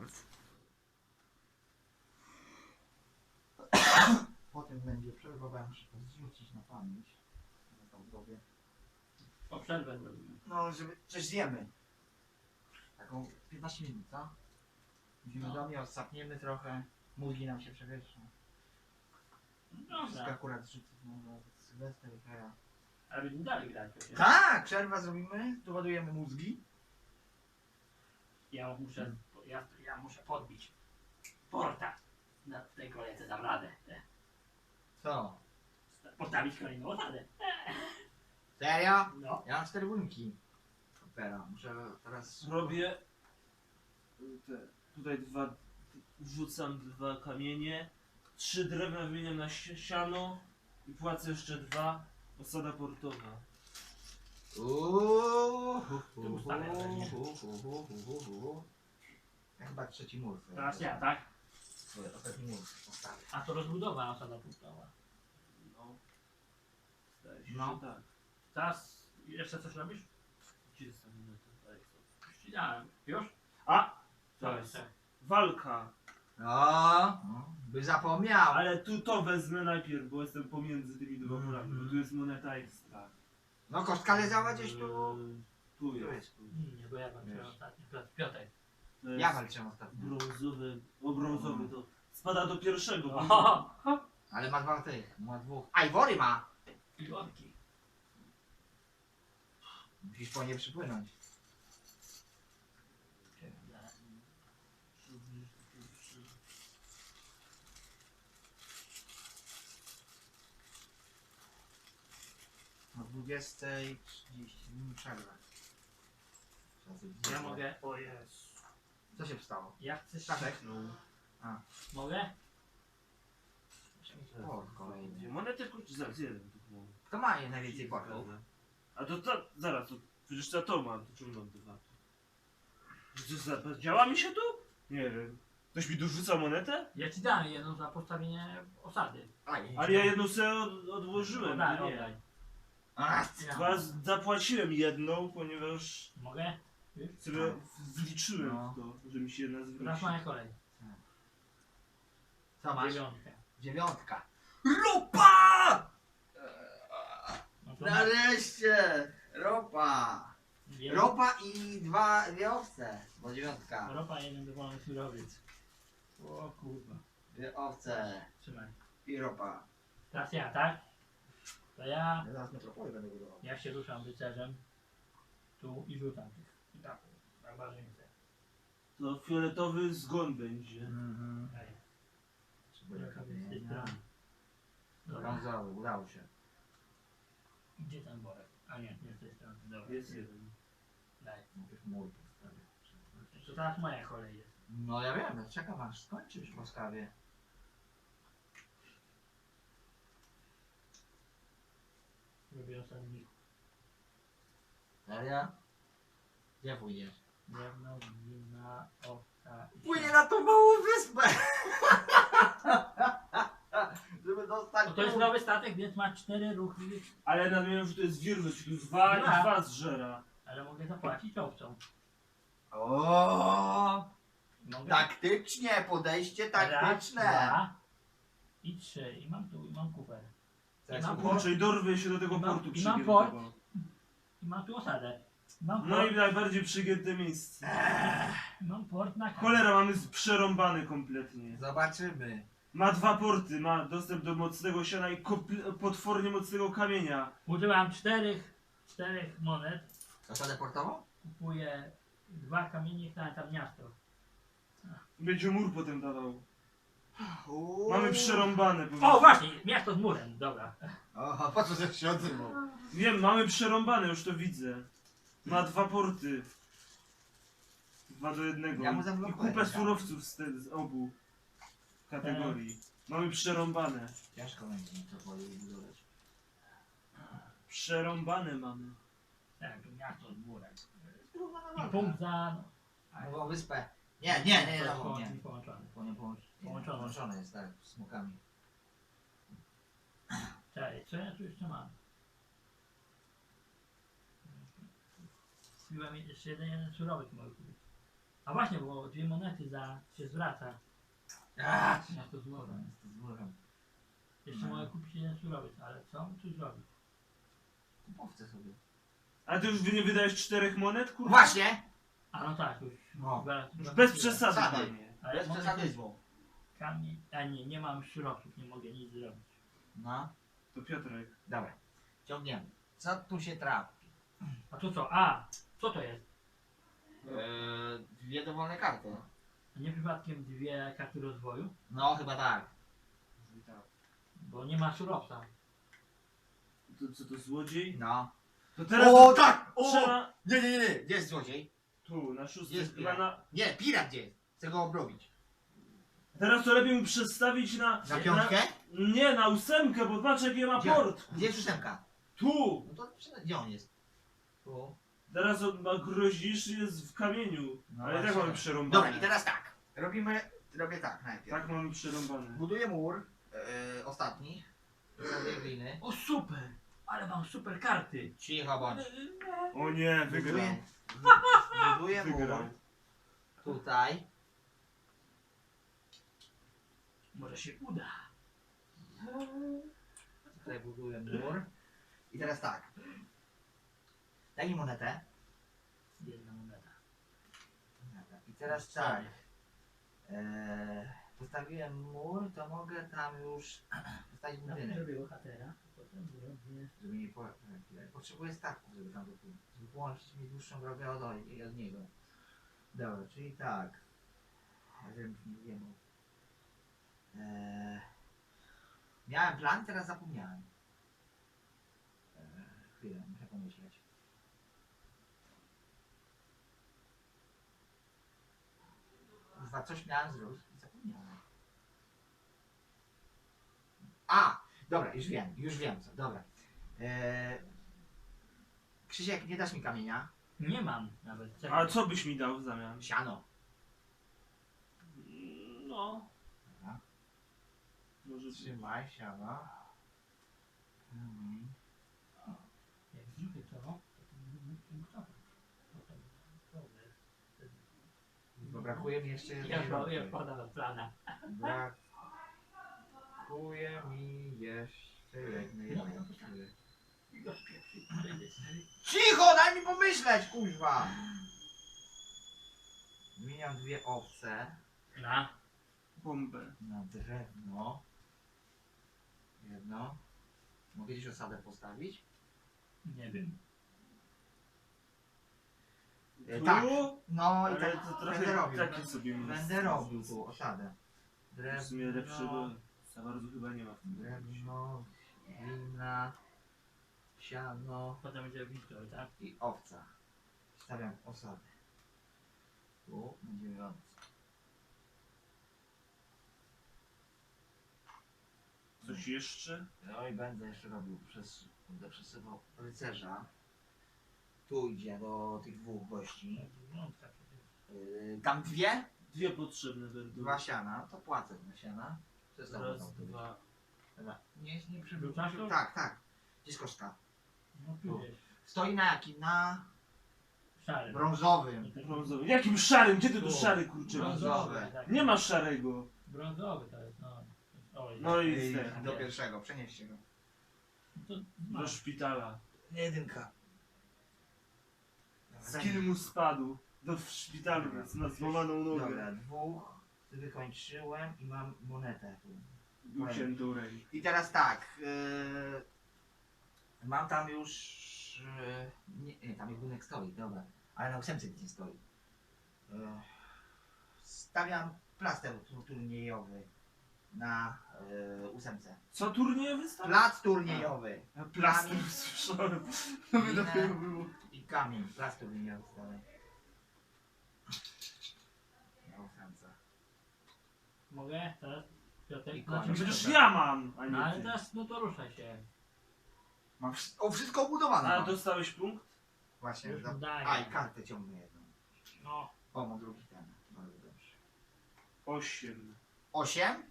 bardzo. Potem będzie przerwa, bo ja muszę to zrzucić na pamięć. Na tą dobie. Po przerwę zrobimy. No, żeby coś zjemy. Taką 15 minut, co? Musimy No. do mnie, odsapniemy trochę. Mózgi nam się przewieszczą. Wszystko Dobra. akurat zrzucę może Sylwester i Kaja. Ale będziemy dalej grać przecież. Tak, przerwa zrobimy, tu ładujemy mózgi. Ja muszę, ja, ja muszę podbić porta. Na tej kolejce dam radę. Co? Postawić kolejną osadę. Serio? No. Ja mam cztery łynki. Opera, muszę teraz... Robię y, te, tutaj dwa, wrzucam dwa kamienie, trzy drewna wymieniam na si- siano i płacę jeszcze dwa, osada portowa. Uuuu, Tu ustawiam pewnie. Chyba trzeci mur. Teraz ja, tak? Ostatni mur postawię. A to rozbudowa osada punktowa. No. Zdaje się, No. że tak. Teraz jeszcze coś robisz? Gdzie jest ta minuta? Już? A! To jest walka. No, no, by zapomniał. Ale tu to wezmę najpierw, bo jestem pomiędzy tymi dwoma Mhm. murami, bo tu jest moneta ekstra. No kostka leżała gdzieś tu. Yy, Tu Tu jest. Nie, bo ja walczyłem Wiesz. ostatnio. Piotr- Piotrek. To jest Ja walczyłem ostatnio. brązowy, o brązowy to spada do pierwszego. Ale ma dwa tych, ma dwóch. A i wory ma! I worki. Musisz po nie przypłynąć. O 20.30 minut przerwę. Trzeba sobie Ja mogę. O jest. Co się stało? Ja chcę Staszek? No. Mogę? O, kolejny. Monety kurczę, zaraz jeden tu. Kto ma je najwięcej portów? A to, to zaraz, to przecież ja to mam, to czemu mam dwa? Że za, działa mi się tu? Nie wiem. Ktoś mi dorzuca monetę? Ja ci dam jedną za postawienie osady. Aj, Ale ja jedną sobie od, odłożyłem, Oddaj, nie. oddaj. A, z- zapłaciłem jedną, ponieważ Mogę? Sobie wliczyłem No. w to, że mi się jedna Teraz moja kolej. Co masz? Dziewiątkę. Dziewiątka. Ropa! No to Nareszcie! Ropa! Wiem. Ropa i dwa dwie owce. Bo dziewiątka. Ropa jeden dowolny surowiec. O kurwa. Dwie owce Trzymaj. i ropa. Teraz ja, tak? To ja, Ja zaraz metropolię będę budował. ja się ruszam rycerzem. Tu i rzucam tych. I tak. Barbarzyńcę. To fioletowy zgon będzie. Mhm. Ej. Jaka jest z tej kamienia. strony? Dobra. Brązowy, udało się. Gdzie ten worek? A nie, nie z tej strony. Dobra. Jest jeden. Daj. Najpierw mój postawię. To teraz moja kolej jest. No ja wiem, ja czekam aż skończysz łaskawie. Robię osadników. Serio? Gdzie pójdziesz? Drewno, wina, owca i Płynie na tą małą wyspę! Żeby dostać No to jest nowy statek, więc ma cztery ruchy, Ale nadmieniam, że to jest wirus, tu dwa i Dwa. dwa zżera. ale mogę zapłacić owcą. O, Mogę taktycznie, podejście raz, taktyczne. dwa i trzy. I mam tu, i mam kufer. Tak, I mam, port, Kurczę, i dorwę się do tego I mam- portu i mam przygiętego. i mam tu osadę. Mam No port, i najbardziej przygięte miejsce. mam port na. Cholera, mamy z- przerąbany kompletnie. Zobaczymy. Ma dwa porty, ma dostęp do mocnego siana i komple- potwornie mocnego kamienia. Użyłam czterech, czterech monet. Osadę portową? Kupuję dwa kamienie, które tam miasto. Będzie mur potem dawał. Uuu. Mamy przerąbane. po O, prostu. właśnie, miasto z murem, dobra. O, po co żeś się odzywał? Wiem, mamy przerąbane, już to widzę. Ma dwa porty. Dwa do jednego. Ja mu I zablokuję kupę tam. surowców z, te, z obu kategorii. Mamy przerąbane. Ciężko będzie mi to budować. Przerąbane mamy. Tak, to miasto murem. Trudna I punkt za... No, Nową wyspę. Nie, nie, nie, nową, nie. połączony. Po nie połącz... nie, Połączone. Połączone jest, tak, z smokami. Czekaj, co ja tu jeszcze mam? Spiłem jeszcze jeden, jeden surowiec mogę kupić. A właśnie, bo dwie monety za się zwraca. Ach, Ja to złożę. Jest to złożem. Jeszcze No. mogę kupić jeden surowiec, ale co tu zrobić? Kupowce sobie. A ty już nie wydajesz czterech monet, kurwa? Właśnie! A no tak, już. No. Gwa- Już bez przesady, panie. Ale Bez monety- przesadyzmu. Kamień. A nie, nie mam surowców, nie mogę nic zrobić. No, To Piotrek. dobra. Ciągniemy. Co tu się trafi? A to co? A! Co to jest? Eee, dwie dowolne karty. A nie przypadkiem dwie karty rozwoju? No, chyba tak. Bo nie ma surowca. To co to złodziej? No. To teraz O, tak! O! trzeba... Nie, nie, nie, nie. Gdzie jest złodziej? Tu, na szóstym. Jest chyba pirat. na... Nie, pirat gdzie jest? Chcę go obrobić. Teraz to lepiej mu przestawić na... Na piątkę? Nie, na ósemkę, bo patrz jaki ma Gdzie? port. Gdzie jest ósemka? Tu! No to gdzie on jest? Tu. Teraz on ma grozisz jest w kamieniu. No Ale i tak właśnie. mamy przerąbane. Dobra, i teraz tak. Robimy, robię tak najpierw. Tak mamy przerąbane. Buduję mur, e, ostatni. Gliny. O super! Ale mam super karty! Cicho bądź. O nie, wygrał. Buduję, buduję Wygrał. mur. Tutaj. Może się uda. Tutaj buduję mur. I teraz tak. Daj mi monetę. Jedna moneta. Dobra, I teraz tak. E, postawiłem mur, to mogę tam już postawić Najpierw budynek. zrobię bohatera, potem zrobię... Żeby nie po... Potrzebuję statku, żeby tam do- żeby połączyć mi dłuższą drogę od, od niego. Dobra, czyli tak. Wiem, nie wiem. Eee, miałem plan, teraz zapomniałem. Eee, chwilę, muszę pomyśleć. Kurwa, coś miałem zrobić i zapomniałem. A! Dobra, już wiem, już wiem co, dobra. Eee, Krzysiek, nie dasz mi kamienia? Nie mam nawet. A co byś mi dał w zamian? Siano. No. Dobra. Może Trzymaj, siano. Mhm. Jak zrzucę to, to będę mógł punktować. Potem problem. Bo brakuje mi jeszcze Ja jednej ja rzeczy. wpadam w plana. Brakuje mi jeszcze jednej No. Cicho, daj mi pomyśleć, kuźwa! Wymieniam dwie owce Na. bombę. na drewno. Jedno. Mogę gdzieś osadę postawić? Nie wiem. E, Tu? tak. No i Ale tak to będę trochę robił. takie sobie Będę robił tu osadę. W sumie Drewno, lepszego za bardzo chyba nie ma w tym. drewno, glina, siano Potem będzie Wiktor, tak? i owca. Stawiam osadę. Tu będziemy owca. Coś jeszcze? No i będę jeszcze robił przez, będę przesyłał rycerza. Tu idzie do tych dwóch gości. Wygląda przecież. Yy, tam dwie? Dwie potrzebne będą. Dwa siana. To płacę za siana. To jest Raz, dwa. Dobra. Nie, nie to? Tak, tak. Gdzie jest kostka? No tu. Stoi na jakim? Na Szary. brązowym. Brązowy. Jakim szarym? Gdzie ty tu szary kurczę? Brązowy. tak. Nie ma szarego. Brązowy to jest, no. Oj, No i Ej, do pierwszego, przenieście go. to do masz. szpitala. Jedynka. Skill mu spadł. Do w szpitalu, więc na złamaną nogę. Dobra, dwóch wykończyłem i mam monetę tu. Uciętą rękę. I teraz tak. Yy, mam tam już. Yy, nie, nie, tam jest budynek stoi, dobra. Ale na ósemce nic nie stoi. Yy, stawiam plaster tu- turniejowy na yy, ósemce. Co turnieje wystawił? Plac turniejowy Plaster słyszałem. To by Minę. dopiero było. Kamień. Plac turniejowy stawiam. Na ósemce. Mogę teraz? Piotrek? I No koniec. przecież ja mam, a No nie ale ty. teraz, no to ruszaj się. Mam wszystko, o, wszystko obudowane. A mam. dostałeś punkt? Właśnie. Już za- daję. A i kartę ciągnę jedną. No. O, mam drugi ten. Bardzo dobrze. Osiem. 8.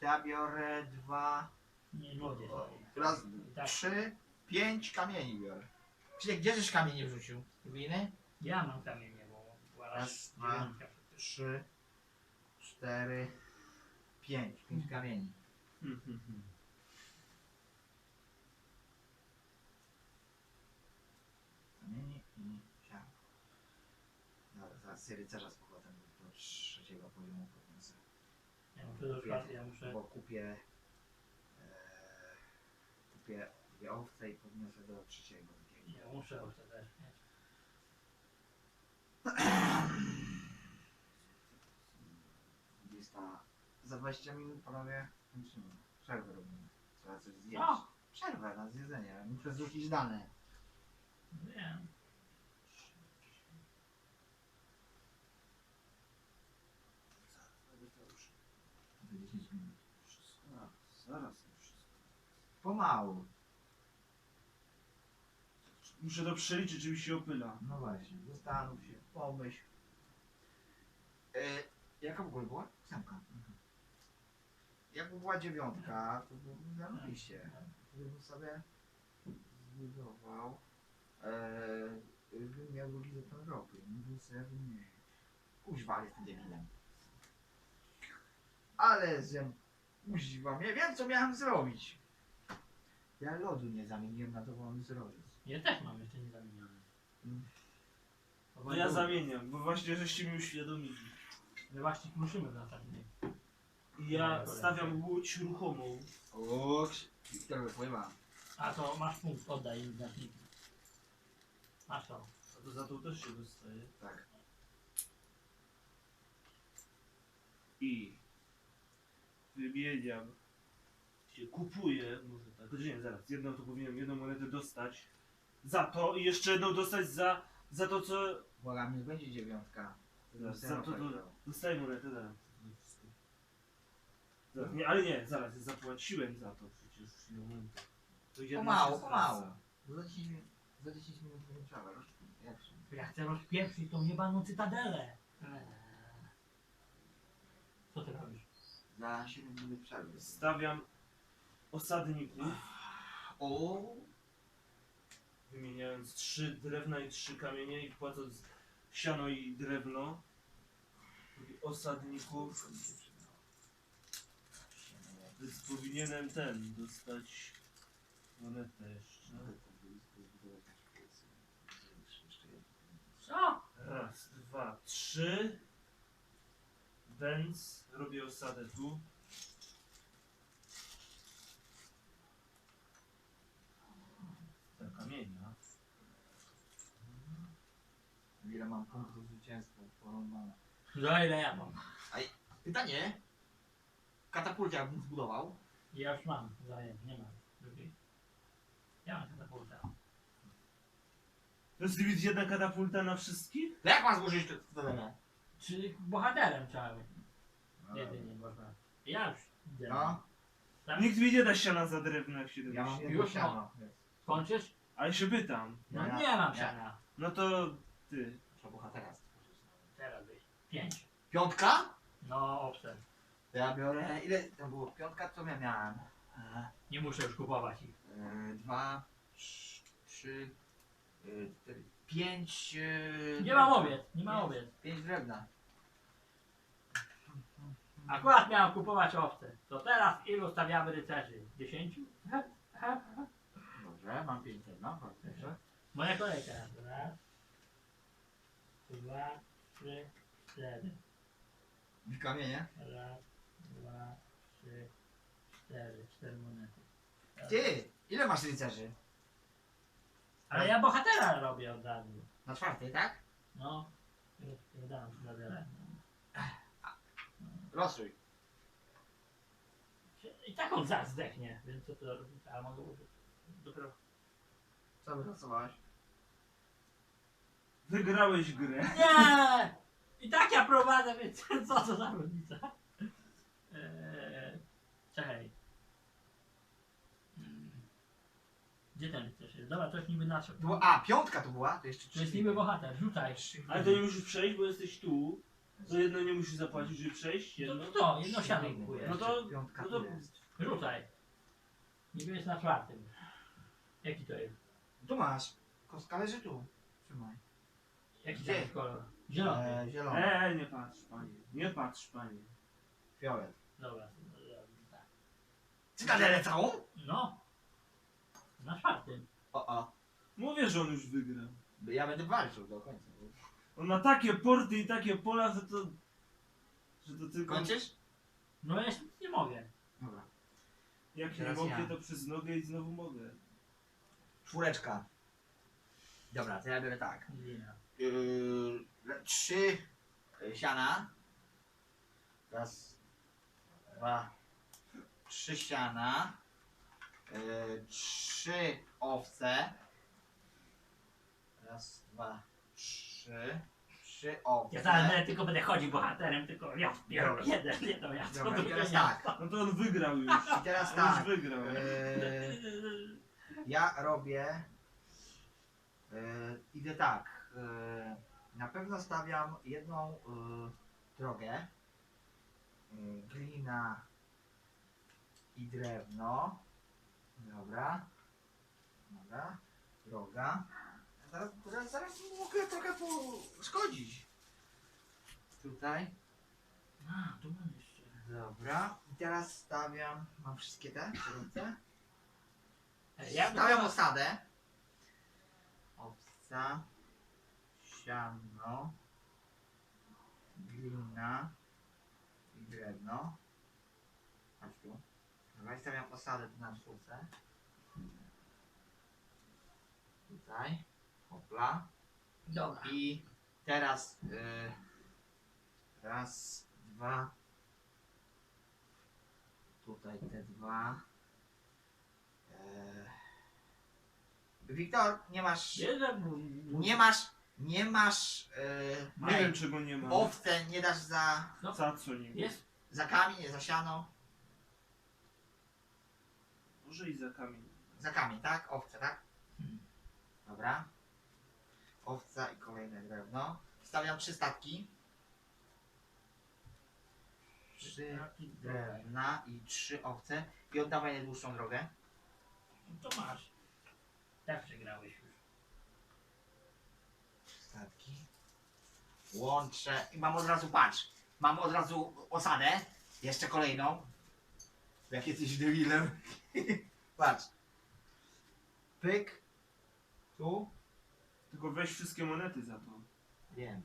To ja biorę dwa, Nie sobie. raz, Tak. trzy, pięć kamieni biorę. Czyli gdzie żeś kamień nie wrzucił? Gliny? Ja mam kamienie, bo dwa Raz, dwa, dziewiątka. trzy, cztery, pięć. Pięć kamieni. Hmm, hmm, hmm. Kamieni i siano. Dobra, zaraz sobie rycerza z powrotem do trzeciego poziomu podniosę. Ja muszę do czwartej, ja muszę... Bo kupię, e, kupię, kupię owce i podniosę do trzeciego. Ja muszę mieć. Lista za 20 minut panowie kończymy. Przerwę robimy. Trzeba coś zjeść. O! Przerwę na zjedzenie. Muszę zrzucić dane. Wiem. Za 10 minut. Wszystko. Zaraz to wszystko. Pomału. Muszę to przeliczyć, czy mi się opyla. No właśnie, zastanów się, pomyśl. E, jaka w ogóle była? Ósemka. Jakby była dziewiątka, to bym zarobiście. Gdybym sobie zbudował, e, bym miał drugi zaton ropy. Mógłbym sobie wymienić. Kuźwa, ale jestem debilem. Ale że kuźwa, nie wiem co miałem zrobić. Ja lodu nie zamieniłem na dowolny zrobić. Ja też mam jeszcze niezamieniony. Mm. No ja zamieniam, bo właśnie żeście mi uświadomili. My właśnie musimy w następnej. I ja stawiam łódź ruchomą. O, Wiktor wypływa. A to masz punkt, oddaj im znaczniki. Masz to. A to za to też się dostaje. Tak. I wymieniam się kupuję, może tak, nie, zaraz, jedną to powinienem, jedną monetę dostać za to i jeszcze jedną dostać za, za to, co... Błagam, nie będzie dziewiątka. Za to, to, dostaję monetę, zaraz. zaraz. Nie, ale nie, zaraz, zapłaciłem za to przecież. No, monetę. To jedna Pomału, się pomału. Za 10 minut, za 10 minut nie trzeba. Jak się? Ja chcę rozpieprzyć tą jebaną cytadelę. Eee. Co ty robisz? Za 7 minut przerwy. Stawiam osadników, O, wymieniając trzy drewna i trzy kamienie i płacąc siano i drewno. Osadników, więc powinienem ten dostać monetę jeszcze. Co? Raz, dwa, trzy. Więc robię osadę tu. Ten kamienia. Ile mam punktów zwycięstwa? Porąbane. Za ile ja mam? Pytanie. Katapulcie jakbym zbudował. Ja już mam, zajem, nie mam. Drugiej. Ja mam katapultę. To jest jedna katapulta na wszystkich? To jak mam złożyć to cytadelę? Czyli bohaterem trzeba być. Jedynie można. Ja już idę. No, Tak? Nikt mi nie da siana za drewno jak się ja mam domyśli. jedno Już siano. Kończysz? Ale się pytam. No Ja- nie mam ja- siana. No to ty. Trzeba bohatera stworzyć. Teraz byś. Pięć. Piątka? No, obser. To ja biorę, ile to było? Piątka, co ja miałem? E, Nie muszę już kupować ich. e, dwa, trz- trzy, e, cztery, pięć... e, Nie mam owiec, nie ma Pięć- owiec. Pięć drewna. Akurat miałem kupować owce. To teraz ilu stawiamy rycerzy? Dziesięciu? Dobrze, mam pięć drewna, proszę. Moja kolejka. Raz, dwa, trzy, cztery. I kamienie. Raz, dwa, trzy, cztery. Cztery monety. Ty, ile masz rycerzy? Ale ja bohatera robię od razu. Na czwartej, tak? No. Już nie dam na wiele. Losuj. I tak on zaraz zdechnie, więc co to robić? Ale mogę użyć. Dopiero. Co wylosowałeś? Wygrałeś grę. Nie! I tak ja prowadzę, więc co to za różnica? Eee, czekaj. Mm. Gdzie ten rycerz jest? Dobra, to jest niby nasz. To była, a, piątka to była? To jeszcze To jest niby bohater, rzucaj. Ale to nie musisz przejść, bo jesteś tu. To jedno nie musisz zapłacić, żeby przejść. No Jedno. to to, jedno siano kupuję. No to- Piątka no to- tu jest. Rzucaj. Niby jest na czwartym. Jaki to jest? Tu masz. Kostka leży tu. Trzymaj. Jaki Gdzie? jest kolor? Zielony. E, zielony. Eee, nie patrz panie, nie patrz panie. Fiolet. Dobra, tak. Cytadelę całą? No. Na czwartym. O, o. Mówię, że on już wygrał. Ja będę walczył do końca. On ma takie porty i takie pola, że to... Że to tylko... Kończysz? No ja jeszcze nie mogę. Dobra. Jak nie Teraz mogę, ja. to przez nogę i znowu mogę. Czwóreczka. Dobra, to ja biorę tak. Yy, trzy y, siana. Raz, dwa, trzy siana. Yy, trzy owce. Raz, dwa, trzy. Trzy owce. Ja zaraz będę, tylko będę chodził bohaterem, tylko ja biorę Dobra. jeden, jedną ja co Dobra, drugie teraz ja. tak. No to on wygrał już. I teraz On tak. już wygrał. Yy, ja robię. Yy, idę tak. Yy, na pewno stawiam jedną yy, drogę. Yy, glina i drewno. Dobra. Dobra. Droga. Zaraz, zaraz, zaraz mogę trochę szkodzić. Tutaj. A, tu mam jeszcze. Dobra. I teraz stawiam. Mam wszystkie te Ja Stawiam osadę. Owca, siano, glina i drewno. Chodź tu. Dobra, stawiam osadę tu na czwórce. Tutaj. Hopla. Dobra. I teraz y, raz, dwa. Tutaj te dwa. E, Wiktor, nie masz. Nie masz. Nie masz. E, Nie wiem czego nie ma. owce nie dasz za, Za co nie? Jest? za kamień, nie za siano. Może i za kamień. Za kamień, tak? Owce, tak? Hmm. Dobra. Owca i kolejne drewno. Stawiam trzy statki. Trzy drewna i trzy owce. I oddawaj najdłuższą drogę. No To masz. Tak przegrałeś już. Statki. Łączę. I mam od razu, patrz. Mam od razu osadę. Jeszcze kolejną. Jak jesteś debilem. patrz. Pyk. Tu. Tylko weź wszystkie monety za to. Wiem.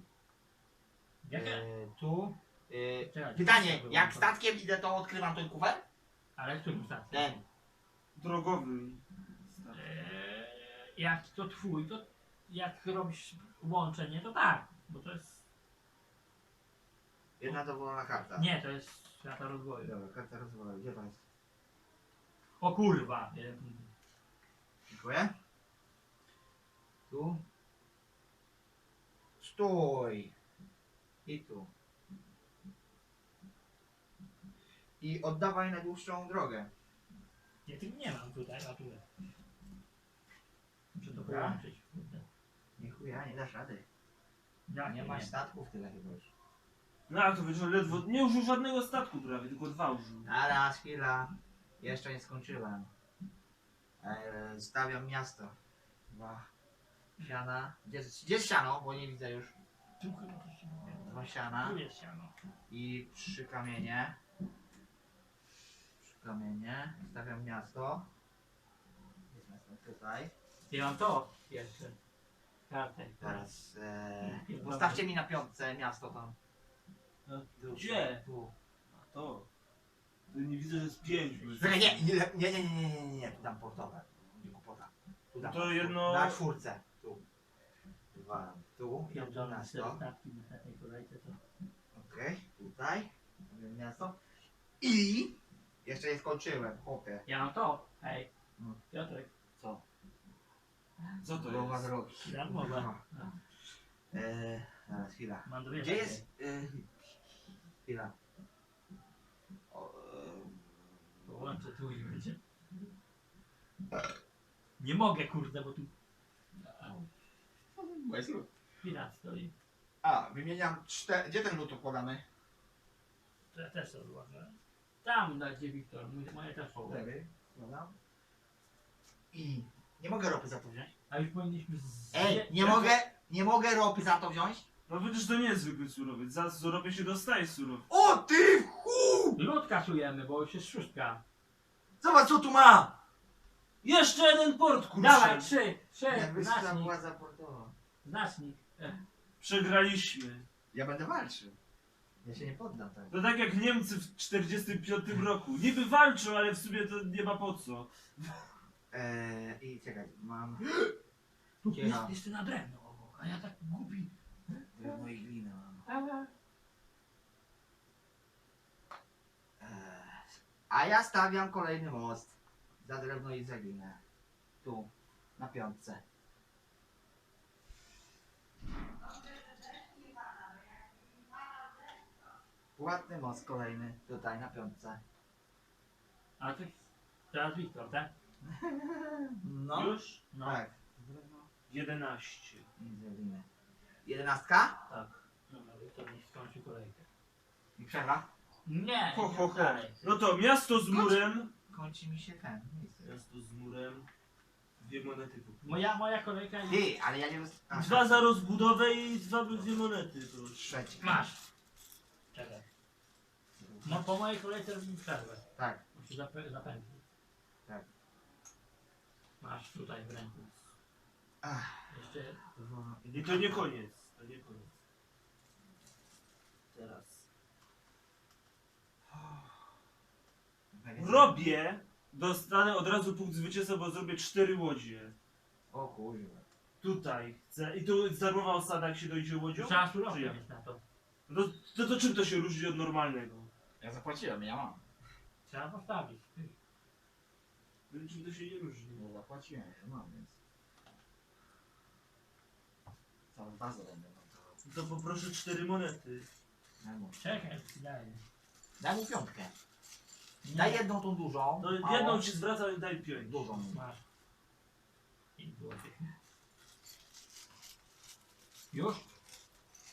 Jakie? E, tu. E, Czekaj, pytanie. Jak statkiem idę, to odkrywam ten kufer? Ale którym statkiem? Ten. Drogowy. Jak to twój, to jak robisz łączenie, to tak. Bo to jest. Jedna dowolna karta. Nie, to jest świata rozwoju. Dobra, karta rozwoju. Gdzie to jest? O kurwa! Dziękuję. Tu. Stój. I tu. I oddawaj najdłuższą drogę. Ja tych nie mam tutaj, a tu jest. Muszę to połączyć. kurde. Nie chuja, nie dasz rady. Jak Nie masz statków tyle chyba już. No ale to wiesz, że ledwo... Nie użył żadnego statku prawie, tylko dwa użył. Zaraz, chwila. Jeszcze nie skończyłem. E, stawiam miasto. Dwa. Siana. Gdzie, jest- gdzie jest siano? Bo nie widzę już. Tu chyba coś się. Dwa siana. Tu jest siano. I trzy kamienie. Trzy kamienie. Stawiam miasto. Jest miasto tutaj. Ja mam to jeszcze. Kartę. Teraz e, Nie, postawcie mi na piątce miasto tam. No, Tu, Gdzie? Tu. A to... To nie widzę, że jest pięć. bo jest- Czekaj, nie, nie, nie, nie, nie, nie, nie, nie, tu dam portowe. Nie głupota. Tu dam To jedno- Na czwórce. Tu. Dwa. Tu. I tu Pierdolę cztery miasto. na tej kolejce to. Okej, tutaj. Miasto. I jeszcze nie skończyłem, chłopie. Ja mam to. Hej. No. Piotrek. Co? To Głowa jest? drogi. Darmowa. Eee, zaraz, chwila. Mam dwie Gdzie takie. jest... E, chwila. O, e, Połączę tu i będzie. Nie mogę kurde, bo tu pirat stoi. A, wymieniam cztery... Gdzie ten lód podamy? To ja też to odłożę. Tam na gdzie Wiktor. Mój- Moje też. Cztery. Składam. I... Nie mogę ropy za to wziąć. A już powinniśmy z... Ej, nie jak- mogę... Nie mogę ropy za to wziąć. No przecież to nie jest zwykły surowiec. Za surowiec się dostaje surowiec. O ty chu! Lód kasujemy, bo już jest szóstka. Zobacz co tu ma! Jeszcze jeden port, kurczę. Dawaj, trzy, trzy, Najwyższa znacznik, władza portowa. znacznik. E, Przegraliśmy. Ja będę walczył. Ja się nie poddam tak. To tak jak Niemcy w 45 roku. Niby walczą, ale w sumie to nie ma po co. Eee, I czekaj, mam Tu jest jeszcze na drewno obok, a ja tak głupi. drewno i glinę mam. Eee, a ja stawiam kolejny most. Za drewno i za glinę. Tu, na piątce. Ładny most kolejny, tutaj na piątce. A ty teraz Wiktor, tak? No. Już? No. Tak. 11. I za glinę. Jedenastka? Tak. Dobra, Wiktor mi skończy kolejkę. I przerwa? Nie, Ho, ho, ho. dalej. No to miasto z murem. Kończy mi się ten. miejsce. Miasto z murem. Dwie monety po Moja, moja kolejka jest... Ty, ale ja nie roz... Dwa za rozbudowę i dwa dwie monety. Proszę. Trzeci. Masz. Czekaj. No po mojej kolejce robimy przerwę. Tak. Muszę zap- zapędzić. Tak. Masz tutaj w ręku. Ach, Jeszcze dwa. I to nie koniec. To nie koniec. Teraz. Robię. Dostanę od razu punkt zwycięstwa, bo zrobię cztery łodzie. O kurwa. Tutaj chcę. I tu darmowa osada, jak się dojdzie łodzią? trzeba Czy jak? mieć na to. No to, to, to czym to się różni od normalnego? Ja zapłaciłem, ja mam. Trzeba postawić. Ty. No Czym to się nie różni? Ja zapłaciłem, ja mam, więc... Całą bazę będę montował. To poproszę cztery monety. Daj mu. Czekaj, ci daję. Daj mu piątkę. Nie. Daj jedną tą dużą. No małą. jedną ci zwracam i daj pięć. Dużą mu. Masz. I złotych. Już?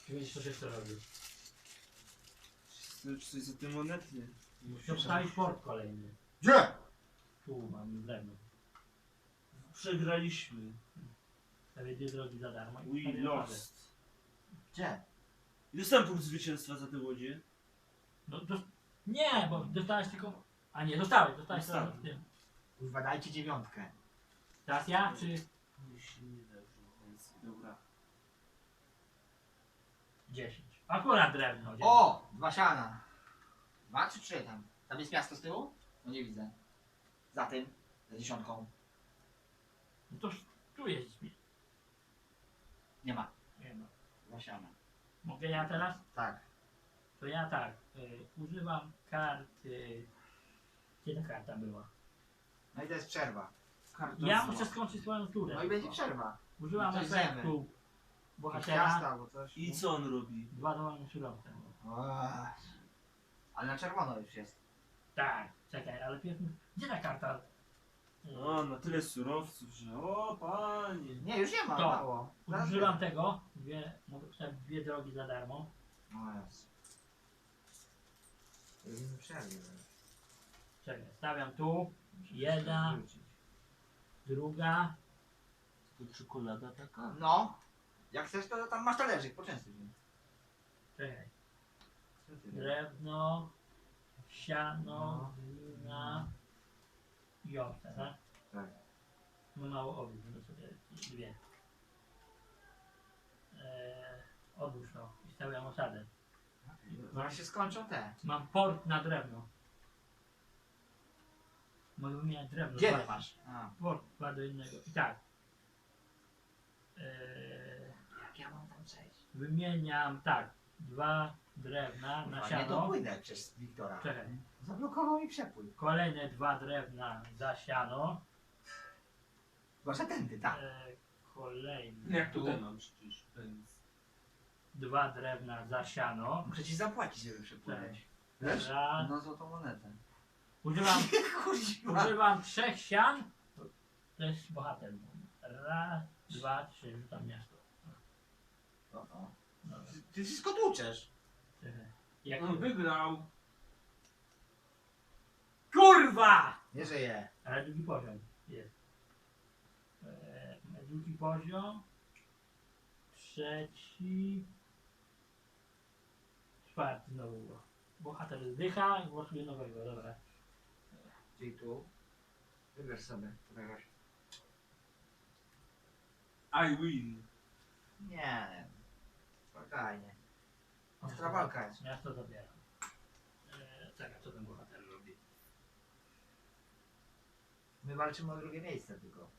Czy będziesz coś jeszcze robił? Czy coś za te monety? Muszę postawić port kolejny. Gdzie? Tu mam drewno. Przegraliśmy. Stawię dwie drogi za darmo. i We lost. Gdzie? I dostałem punkt zwycięstwa za te łodzie. No, dos- nie, bo dostałeś tylko... A nie, dostałeś, dostałeś Dostałem. teraz. Kurwa, dajcie dziewiątkę. Teraz ja, czy Nie się nie da więcej. Dobra. 10? Akurat drewno. 10. O! Dwa siana. Dwa czy trzy tam? Tam jest miasto z tyłu? No nie widzę. Za tym. Za dziesiątką. No to tu jest mi. Nie ma. Nie ma. Dwa siana. Mogę ja teraz? Tak. To ja tak. Y, używam karty... Gdzie ta karta była? No i to jest przerwa. Ja muszę skończyć swoją turę. No i będzie przerwa. Używam Coś efektu Miasta bohatera. albo coś. I co on robi? Dwa dołane surowce. Ale na czerwono już jest. Tak, czekaj, ale pierw... Gdzie ta karta? Y, O, na tyle surowców, że o panie. Nie, już nie ma. To. Mało. Zaraz Używam tego. Dwie, mogę postawić dwie drogi za darmo. O Jezu. Robimy przerwę. Czekaj, stawiam tu. Jedna, druga. To czekolada taka? No. Jak chcesz, to tam masz talerzyk, poczęstuj mnie. Czekaj. Co ty? Drewno, siano, No. glina i owce, tak? Tak. No mało owiec, no sobie dwie. Eee, odłóż to i stawiam osadę. Zaraz się skończą te. Mam port na drewno. Mogę wymieniać drewno. Gdzie dwa- masz? A. Port dwa do innego. I tak. Eee, Jak ja mam tam przejść? wymieniam tak. Dwa drewna na Kurwa, nie siano. dopłynę przez Wiktora. Czekaj. Zablokował mi przepływ. Kolejne dwa drewna za siano. Zwłaszcza tędy, tak. Eee, kolejne Jak tutaj mam przecież. Ten... dwa drewna za siano. Muszę ci zapłacić, żeby przepłynąć. Wiesz? Raz. No złotą monetę. Używam, Kurwa. używam trzech sian. To jest bohater. Raz, dwa, trzy. Rzucam miasto. O, o. Ty, wszystko tłuczesz. Czekaj. Jak On wygrał. Kurwa! Nie żyje. Ale drugi poziom jest. Eee, drugi poziom. Trzeci. czwarty znowu. Bohater zdycha i głosuje nowego, dobra. Czyli tu. Wybierz sobie któregoś. I win. Nie. Spokojnie. Ostra walka jest. Miasto zabieram. Eee, czekaj, co ten bohater robi? My walczymy o drugie miejsce tylko.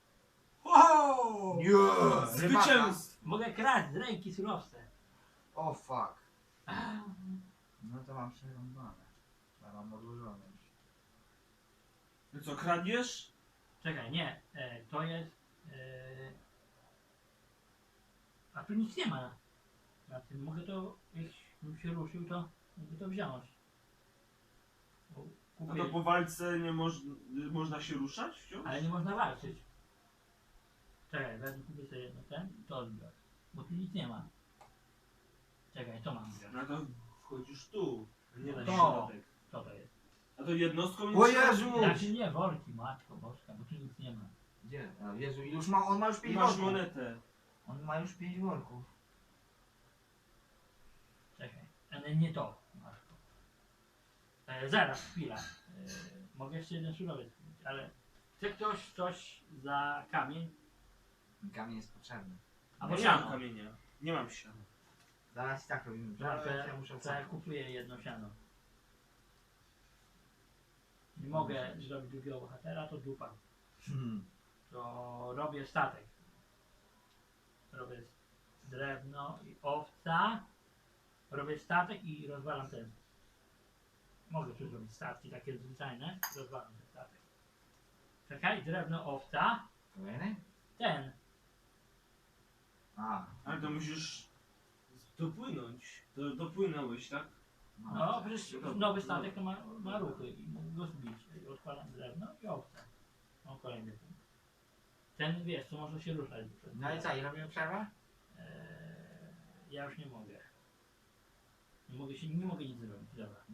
Wow! Nie! Zwycięstwo! Mogę kraść z ręki surowce. O fuck. No to mam przerąbane. Ja mam odłożone już. Ty co, kradniesz? Czekaj, nie. E, to jest... E, a tu nic nie ma. Tym mogę to, jeśli się ruszył, to mogę to wziąć. Bo Kupię, to po walce nie moż, można się ruszać wciąż? ale nie można walczyć. Czekaj, wezmę kupię sobie jedno ten i to odbiorę. Bo tu nic nie ma. Czekaj, to mam wziąć. No to wchodzisz tu, a nie na To. środek. Co to jest? A to jednostką O nie trzeba- Jezu! Znaczy nie, worki, matko boska, bo tu nic nie ma. Gdzie? A Jezu, już ma, on ma już I pięć masz worków. monetę. On ma już pięć worków. Czekaj, ale nie to, matko. E, zaraz, chwila. E, mogę jeszcze jeden surowiec kupić, ale chce ktoś coś za kamień? Kamień jest potrzebny. Albo nie mam siano. kamienia. Nie mam siana. Zaraz i tak robimy. To Zaraz ja, ja muszę to ja cofnąć. kupuję jedno siano. Nie mogę zrobić drugiego bohatera, to dupa. Hmm. To robię statek. Robię drewno i owca. Robię statek i rozwalam ten. Mogę tu zrobić statki takie zwyczajne. Rozwalam ten statek. Czekaj, drewno owca. Kolejny? Ten. A. Ale to musisz dopłynąć. To dopłynąłeś, tak? No, przecież dobra, nowy dobra. statek to ma, ma ruchy i mogę go zbić. I Odpalam drewno i owca. Mam kolejny punkt. Ten wiesz, to może się ruszać. No i co, i robimy przerwę? Eee, ja już nie mogę. Nie mogę się, nie mogę nic zrobić. Dobra.